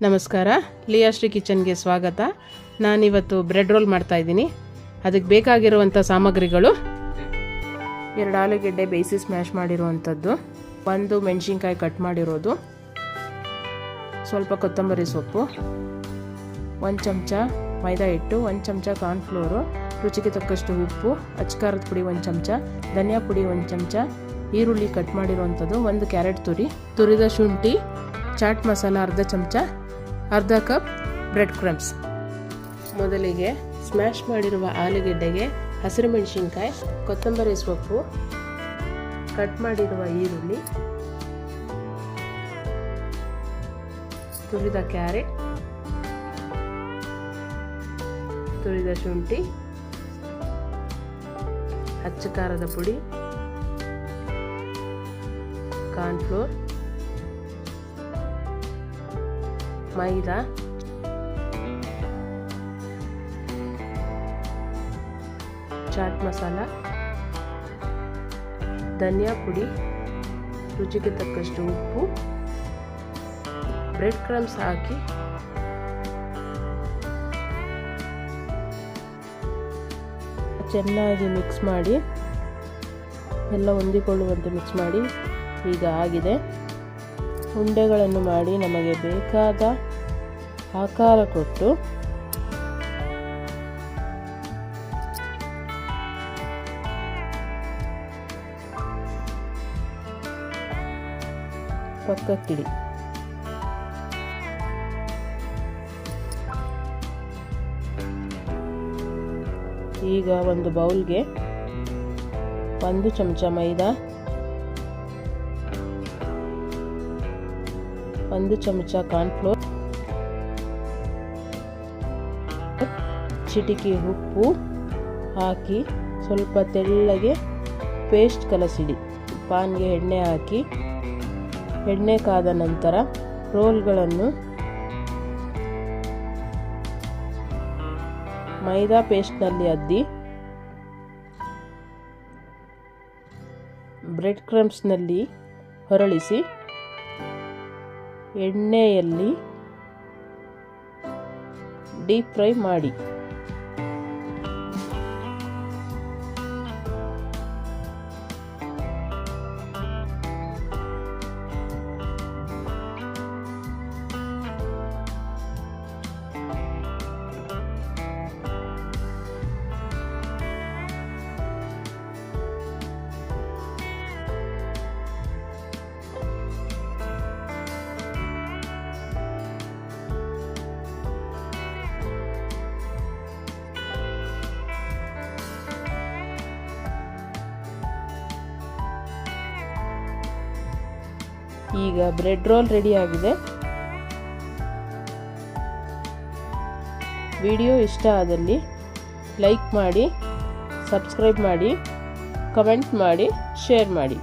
ನಮಸ್ಕಾರ. ಲಿಯಾಶ್ರೀ ಕಿಚನ್ಗೆ ಸ್ವಾಗತ. ನಾನಿವತ್ತು ಬ್ರೆಡ್ ರೋಲ್ ಮಾಡ್ತಾ ಇದ್ದೀನಿ. ಅದಕ್ಕೆ ಬೇಕಾಗಿರುವಂಥ ಸಾಮಗ್ರಿಗಳು. ಎರಡು ಆಲೂಗೆಡ್ಡೆ ಬೇಯಿಸಿ ಸ್ಮ್ಯಾಶ್ ಮಾಡಿರುವಂಥದ್ದು. ಒಂದು ಮೆಣಸಿನ್ಕಾಯಿ ಕಟ್ ಮಾಡಿರೋದು. ಸ್ವಲ್ಪ ಕೊತ್ತಂಬರಿ ಸೊಪ್ಪು. ಒಂದು ಚಮಚ ಮೈದಾ ಹಿಟ್ಟು, ಒಂದು ಚಮಚ ಕಾರ್ನ್ಫ್ಲೋರು ರುಚಿಗೆ ತಕ್ಕಷ್ಟು ಉಪ್ಪು, ಅಚ್ಕಾರದ ಪುಡಿ ಒಂದು ಚಮಚ, ಧನಿಯಾ ಪುಡಿ ಒಂದು ಚಮಚ, ಈರುಳ್ಳಿ ಕಟ್ ಮಾಡಿರುವಂಥದ್ದು, ಒಂದು ಕ್ಯಾರೆಟ್ ತುರಿ, ತುರಿದ ಶುಂಠಿ, ಚಾಟ್ ಮಸಾಲ ಅರ್ಧ ಚಮಚ ಅರ್ಧ ಕಪ್ ಬ್ರೆಡ್ ಕ್ರಮ್ಸ್. ಮೊದಲಿಗೆ ಸ್ಮ್ಯಾಶ್ ಮಾಡಿರುವ ಆಲೂಗೆಡ್ಡೆಗೆ ಹಸಿರು ಮೆಣಸಿನ್ಕಾಯಿ, ಕೊತ್ತಂಬರಿ ಸೊಪ್ಪು ಕಟ್ ಮಾಡಿರುವ ಈರುಳ್ಳಿ, ತುರಿದ ಕ್ಯಾರೆಟ್, ತುರಿದ ಶುಂಠಿ ಅಚ್ಚ ಖಾರದ ಪುಡಿ ಕಾರ್ನ್ಫ್ಲೋರ್ ಮೈದಾ. ಚಾಟ್ ಮಸಾಲ. ಧನಿಯಾ ಪುಡಿ. ರುಚಿಗೆ ತಕ್ಕಷ್ಟು ಉಪ್ಪು. ಬ್ರೆಡ್ ಕ್ರಮ್ಸ್ ಹಾಕಿ. ಚೆನ್ನಾಗಿ ಮಿಕ್ಸ್ ಮಾಡಿ. ಎಲ್ಲ ಹೊಂದಿಕೊಳ್ಳುವಂತೆ ಮಿಕ್ಸ್ ಮಾಡಿ. ಈಗ ಆಗಿದೆ. ಉಂಡೆಗಳನ್ನು ಮಾಡಿ ನಮಗೆ ಬೇಕಾದ ಆಕಾರ ಕೊಟ್ಟು ಪಕ್ಕಕ್ಕಿಡಿ. ಈಗ ಒಂದು ಬೌಲ್ಗೆ ಒಂದು ಚಮಚ ಮೈದಾ ಒಂದು ಚಮಚ ಕಾರ್ನ್ಫ್ಲೋರ್ ಚಿಟಿಕೆ ಉಪ್ಪು ಹಾಕಿ ಸ್ವಲ್ಪ ತೆಳ್ಳಗೆ ಪೇಸ್ಟ್ ಕಲಸಿಡಿ. ಪಾನ್ಗೆ ಎಣ್ಣೆ ಹಾಕಿ. ಎಣ್ಣೆ ಕಾದ ನಂತರ ರೋಲ್ಗಳನ್ನು ಮೈದಾ ಪೇಸ್ಟ್ನಲ್ಲಿ ಅದ್ದಿ. ಬ್ರೆಡ್ ಕ್ರಮ್ಸ್ನಲ್ಲಿ ಹೊರಳಿಸಿ. ಎಣ್ಣೆಯಲ್ಲಿ ಡೀಪ್ ಫ್ರೈ ಮಾಡಿ. ಈಗ ಬ್ರೆಡ್ ರೋಲ್ ರೆಡಿ ಆಗಿದೆ. ವಿಡಿಯೋ ಇಷ್ಟ ಆದಲ್ಲಿ ಲೈಕ್ ಮಾಡಿ ಸಬ್ಸ್ಕ್ರೈಬ್ ಮಾಡಿ ಕಮೆಂಟ್ ಮಾಡಿ ಶೇರ್ ಮಾಡಿ.